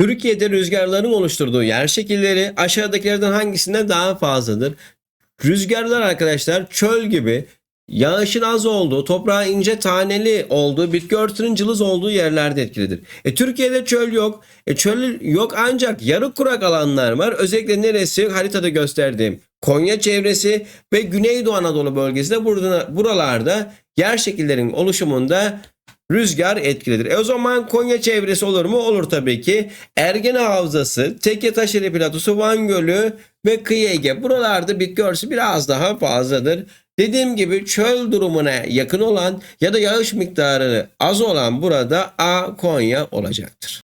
Türkiye'de rüzgarların oluşturduğu yer şekilleri aşağıdakilerden hangisinden daha fazladır? Rüzgarlar arkadaşlar çöl gibi yağışın az olduğu, toprağın ince taneli olduğu, bitki örtünün cılız olduğu yerlerde etkilidir. E, Türkiye'de çöl yok. E, çöl yok ancak yarı kurak alanlar var. Özellikle neresi? Haritada gösterdiğim Konya çevresi ve Güneydoğu Anadolu bölgesinde burada, buralarda yer şekillerinin oluşumunda rüzgar etkilidir. E o zaman Konya çevresi olur mu? Olur tabii ki. Ergene Havzası, Tekke Taşeli Platosu, Van Gölü ve Kıyı Ege. Buralarda bitki örtüsü biraz daha fazladır. Dediğim gibi çöl durumuna yakın olan ya da yağış miktarı az olan burada A Konya olacaktır.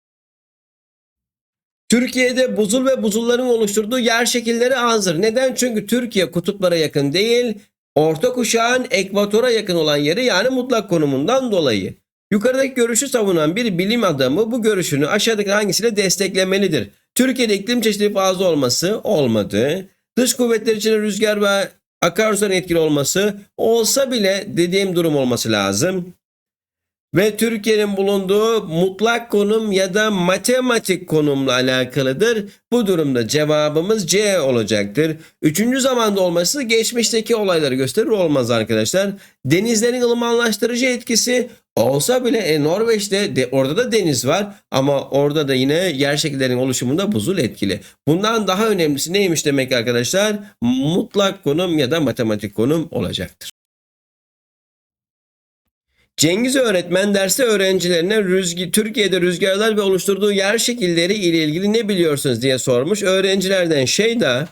Türkiye'de buzul ve buzulların oluşturduğu yer şekilleri azdır. Neden? Çünkü Türkiye kutuplara yakın değil, orta kuşağın ekvatora yakın olan yeri yani mutlak konumundan dolayı. Yukarıdaki görüşü savunan bir bilim adamı bu görüşünü aşağıdaki hangisiyle desteklemelidir? Türkiye'de iklim çeşitliliği fazla olması olmadı. Dış kuvvetler için rüzgar ve akarsuların etkili olması olsa bile dediğim durum olması lazım. Ve Türkiye'nin bulunduğu mutlak konum ya da matematik konumla alakalıdır. Bu durumda cevabımız C olacaktır. Üçüncü zamanda olması geçmişteki olayları gösterir olmaz arkadaşlar. Denizlerin ılımanlaştırıcı etkisi olsa bile e, Norveç'te de, orada da deniz var ama orada da yine yer şekillerinin oluşumunda buzul etkili. Bundan daha önemlisi neymiş demek arkadaşlar? Mutlak konum ya da matematik konum olacaktır. Cengiz öğretmen derste öğrencilerine rüzgi, Türkiye'de rüzgarlar ve oluşturduğu yer şekilleri ile ilgili ne biliyorsunuz diye sormuş. Öğrencilerden şey de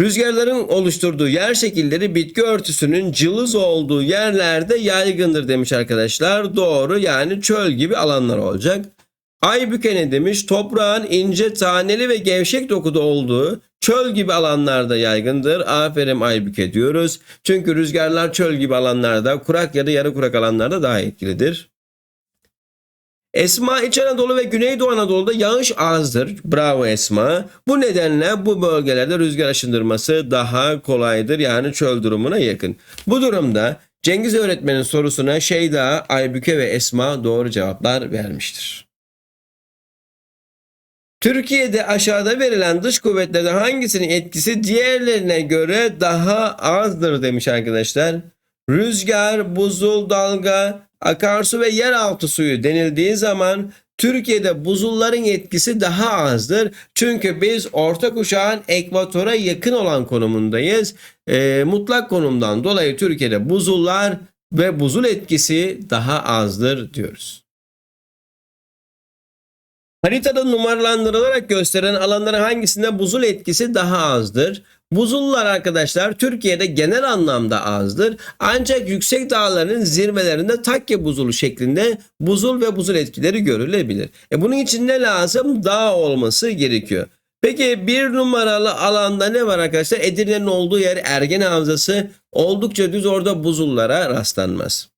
rüzgarların oluşturduğu yer şekilleri bitki örtüsünün cılız olduğu yerlerde yaygındır demiş arkadaşlar. Doğru yani çöl gibi alanlar olacak. Aybüke ne demiş? Toprağın ince taneli ve gevşek dokuda olduğu çöl gibi alanlarda yaygındır. Aferin Aybüke diyoruz. Çünkü rüzgarlar çöl gibi alanlarda, kurak ya da yarı kurak alanlarda daha etkilidir. Esma İç Anadolu ve Güneydoğu Anadolu'da yağış azdır. Bravo Esma. Bu nedenle bu bölgelerde rüzgar aşındırması daha kolaydır. Yani çöl durumuna yakın. Bu durumda Cengiz öğretmenin sorusuna Şeyda, Aybüke ve Esma doğru cevaplar vermiştir. Türkiye'de aşağıda verilen dış kuvvetlerden hangisinin etkisi diğerlerine göre daha azdır demiş arkadaşlar. Rüzgar, buzul, dalga, akarsu ve yeraltı suyu denildiği zaman Türkiye'de buzulların etkisi daha azdır. Çünkü biz orta kuşağın ekvatora yakın olan konumundayız. E, mutlak konumdan dolayı Türkiye'de buzullar ve buzul etkisi daha azdır diyoruz. Haritada numaralandırılarak gösteren alanların hangisinde buzul etkisi daha azdır? Buzullar arkadaşlar Türkiye'de genel anlamda azdır. Ancak yüksek dağların zirvelerinde takke buzulu şeklinde buzul ve buzul etkileri görülebilir. E bunun için ne lazım? Dağ olması gerekiyor. Peki bir numaralı alanda ne var arkadaşlar? Edirne'nin olduğu yer Ergene Havzası oldukça düz orada buzullara rastlanmaz.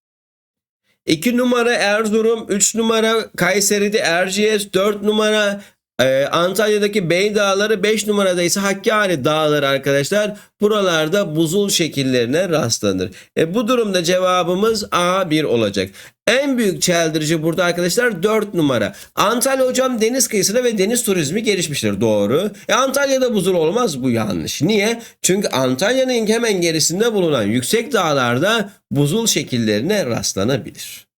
2 numara Erzurum, 3 numara Kayseri'de Erciyes, 4 numara e, Antalya'daki Bey Dağları, 5 numarada ise Hakkari Dağları arkadaşlar. Buralarda buzul şekillerine rastlanır. E, bu durumda cevabımız A1 olacak. En büyük çeldirici burada arkadaşlar 4 numara. Antalya hocam deniz kıyısına ve deniz turizmi gelişmiştir. Doğru. E, Antalya'da buzul olmaz bu yanlış. Niye? Çünkü Antalya'nın hemen gerisinde bulunan yüksek dağlarda buzul şekillerine rastlanabilir.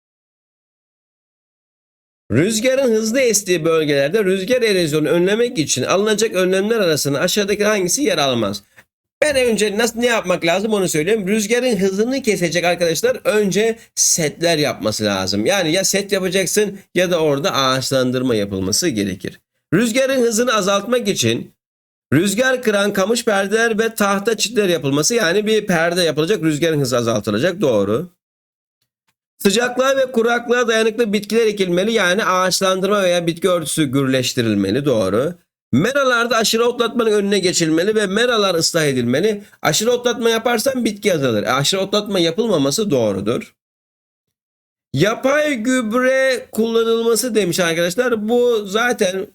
Rüzgarın hızlı estiği bölgelerde rüzgar erozyonu önlemek için alınacak önlemler arasında aşağıdaki hangisi yer almaz? Ben önce nasıl ne yapmak lazım onu söyleyeyim. Rüzgarın hızını kesecek arkadaşlar önce setler yapması lazım. Yani ya set yapacaksın ya da orada ağaçlandırma yapılması gerekir. Rüzgarın hızını azaltmak için rüzgar kıran kamış perdeler ve tahta çitler yapılması yani bir perde yapılacak rüzgarın hızı azaltılacak doğru. Sıcaklığa ve kuraklığa dayanıklı bitkiler ekilmeli yani ağaçlandırma veya bitki örtüsü gürleştirilmeli doğru. Meralarda aşırı otlatmanın önüne geçilmeli ve meralar ıslah edilmeli. Aşırı otlatma yaparsan bitki azalır. E, aşırı otlatma yapılmaması doğrudur. Yapay gübre kullanılması demiş arkadaşlar. Bu zaten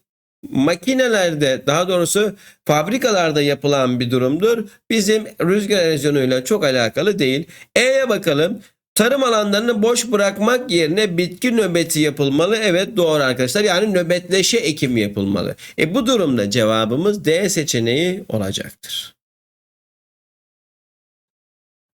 makinelerde daha doğrusu fabrikalarda yapılan bir durumdur. Bizim rüzgar erozyonuyla çok alakalı değil. E'ye bakalım. Tarım alanlarını boş bırakmak yerine bitki nöbeti yapılmalı. Evet doğru arkadaşlar. Yani nöbetleşe ekim yapılmalı. E bu durumda cevabımız D seçeneği olacaktır.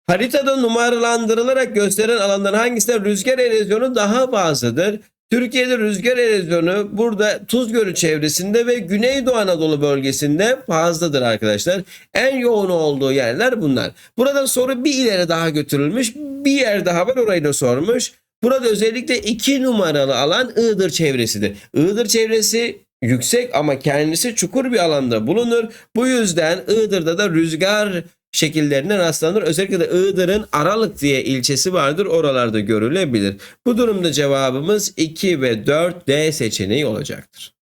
Haritada numaralandırılarak gösteren alanların hangisinde rüzgar erozyonu daha fazladır? Türkiye'de rüzgar erozyonu burada Tuz Gölü çevresinde ve Güneydoğu Anadolu bölgesinde fazladır arkadaşlar. En yoğun olduğu yerler bunlar. Burada soru bir ileri daha götürülmüş. Bir yer daha var orayı da sormuş. Burada özellikle iki numaralı alan Iğdır çevresidir. Iğdır çevresi yüksek ama kendisi çukur bir alanda bulunur. Bu yüzden Iğdır'da da rüzgar şekillerine rastlanır. Özellikle de Iğdır'ın Aralık diye ilçesi vardır. Oralarda görülebilir. Bu durumda cevabımız 2 ve 4 D seçeneği olacaktır.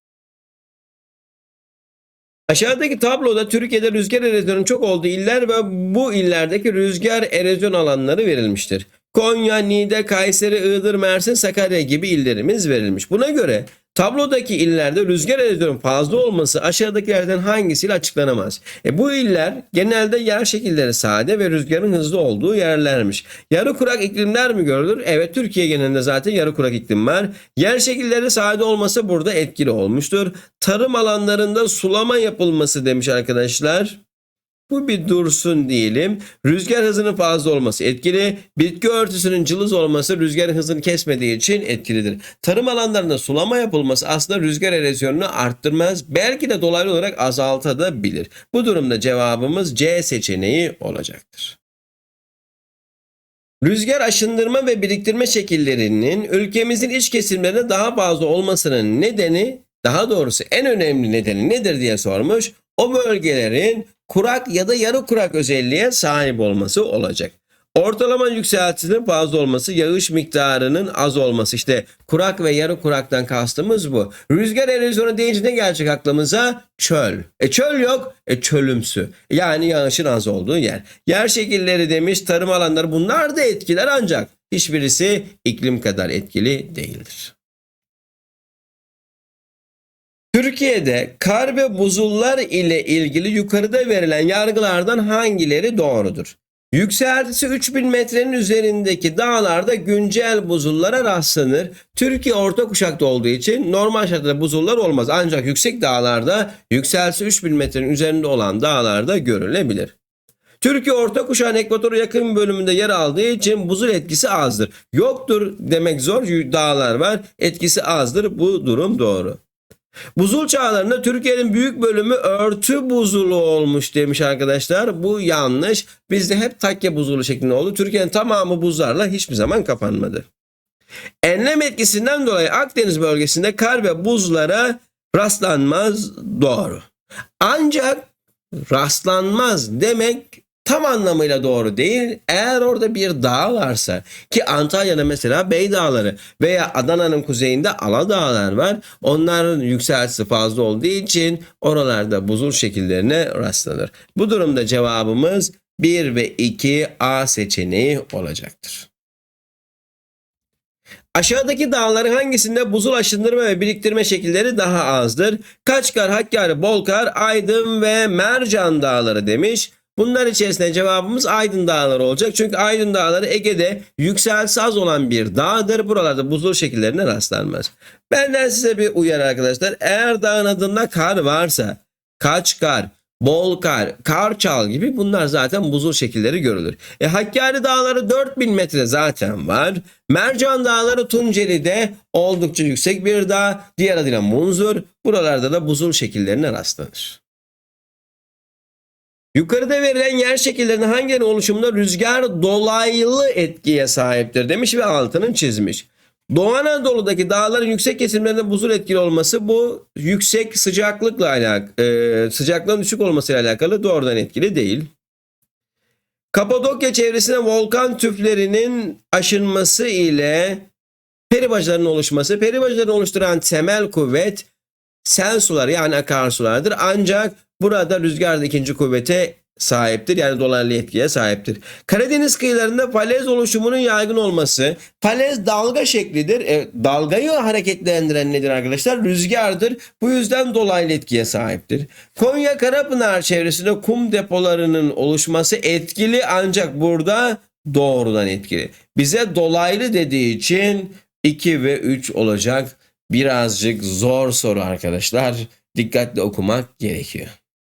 Aşağıdaki tabloda Türkiye'de rüzgar erozyonun çok olduğu iller ve bu illerdeki rüzgar erozyon alanları verilmiştir. Konya, Niğde, Kayseri, Iğdır, Mersin, Sakarya gibi illerimiz verilmiş. Buna göre tablodaki illerde rüzgar erozyonun fazla olması aşağıdakilerden hangisiyle açıklanamaz? E bu iller genelde yer şekilleri sade ve rüzgarın hızlı olduğu yerlermiş. Yarı kurak iklimler mi görülür? Evet Türkiye genelinde zaten yarı kurak iklim var. Yer şekilleri sade olması burada etkili olmuştur. Tarım alanlarında sulama yapılması demiş arkadaşlar. Bu bir dursun diyelim. Rüzgar hızının fazla olması etkili. Bitki örtüsünün cılız olması rüzgarın hızını kesmediği için etkilidir. Tarım alanlarında sulama yapılması aslında rüzgar erozyonunu arttırmaz. Belki de dolaylı olarak azaltabilir. Bu durumda cevabımız C seçeneği olacaktır. Rüzgar aşındırma ve biriktirme şekillerinin ülkemizin iç kesimlerinde daha fazla olmasının nedeni, daha doğrusu en önemli nedeni nedir diye sormuş. O bölgelerin kurak ya da yarı kurak özelliğe sahip olması olacak. Ortalama yükseltisinin fazla olması, yağış miktarının az olması. İşte kurak ve yarı kuraktan kastımız bu. Rüzgar erozyonu deyince ne gelecek aklımıza? Çöl. E çöl yok, e çölümsü. Yani yağışın az olduğu yer. Yer şekilleri demiş, tarım alanları bunlar da etkiler ancak hiçbirisi iklim kadar etkili değildir. Türkiye'de kar ve buzullar ile ilgili yukarıda verilen yargılardan hangileri doğrudur? Yükseltisi 3000 metrenin üzerindeki dağlarda güncel buzullara rastlanır. Türkiye orta kuşakta olduğu için normal şartlarda buzullar olmaz. Ancak yüksek dağlarda yükseltisi 3000 metrenin üzerinde olan dağlarda görülebilir. Türkiye orta kuşağın ekvatora yakın bölümünde yer aldığı için buzul etkisi azdır. Yoktur demek zor dağlar var etkisi azdır bu durum doğru. Buzul çağlarında Türkiye'nin büyük bölümü örtü buzulu olmuş demiş arkadaşlar. Bu yanlış. Bizde hep takke buzulu şeklinde oldu. Türkiye'nin tamamı buzlarla hiçbir zaman kapanmadı. Enlem etkisinden dolayı Akdeniz bölgesinde kar ve buzlara rastlanmaz doğru. Ancak rastlanmaz demek tam anlamıyla doğru değil. Eğer orada bir dağ varsa ki Antalya'da mesela Bey Dağları veya Adana'nın kuzeyinde Ala Dağlar var. Onların yükseltisi fazla olduğu için oralarda buzul şekillerine rastlanır. Bu durumda cevabımız 1 ve 2 A seçeneği olacaktır. Aşağıdaki dağların hangisinde buzul aşındırma ve biriktirme şekilleri daha azdır? Kaçkar, Hakkari, Bolkar, Aydın ve Mercan dağları demiş. Bunlar içerisinde cevabımız Aydın Dağları olacak. Çünkü Aydın Dağları Ege'de yükseltisi az olan bir dağdır. Buralarda buzul şekillerine rastlanmaz. Benden size bir uyarı arkadaşlar. Eğer dağın adında kar varsa, Kaçkar, bol kar, karçal gibi bunlar zaten buzul şekilleri görülür. E Hakkari Dağları 4000 metre zaten var. Mercan Dağları Tunceli'de oldukça yüksek bir dağ. Diğer adıyla Munzur. Buralarda da buzul şekillerine rastlanır. Yukarıda verilen yer şekillerinin hangilerinin oluşumunda rüzgar dolaylı etkiye sahiptir demiş ve altının çizmiş. Doğu Anadolu'daki dağların yüksek kesimlerinde buzul etkili olması bu yüksek sıcaklıkla alakalı, e, sıcaklığın düşük olmasıyla alakalı doğrudan etkili değil. Kapadokya çevresinde volkan tüplerinin aşınması ile peribacaların oluşması, peribacaların oluşturan temel kuvvet sel sular yani akarsulardır. Ancak burada rüzgar da ikinci kuvvete sahiptir. Yani dolaylı etkiye sahiptir. Karadeniz kıyılarında falez oluşumunun yaygın olması. Falez dalga şeklidir. E, dalgayı hareketlendiren nedir arkadaşlar? Rüzgardır. Bu yüzden dolaylı etkiye sahiptir. Konya Karapınar çevresinde kum depolarının oluşması etkili ancak burada doğrudan etkili. Bize dolaylı dediği için 2 ve 3 olacak. Birazcık zor soru arkadaşlar. Dikkatli okumak gerekiyor.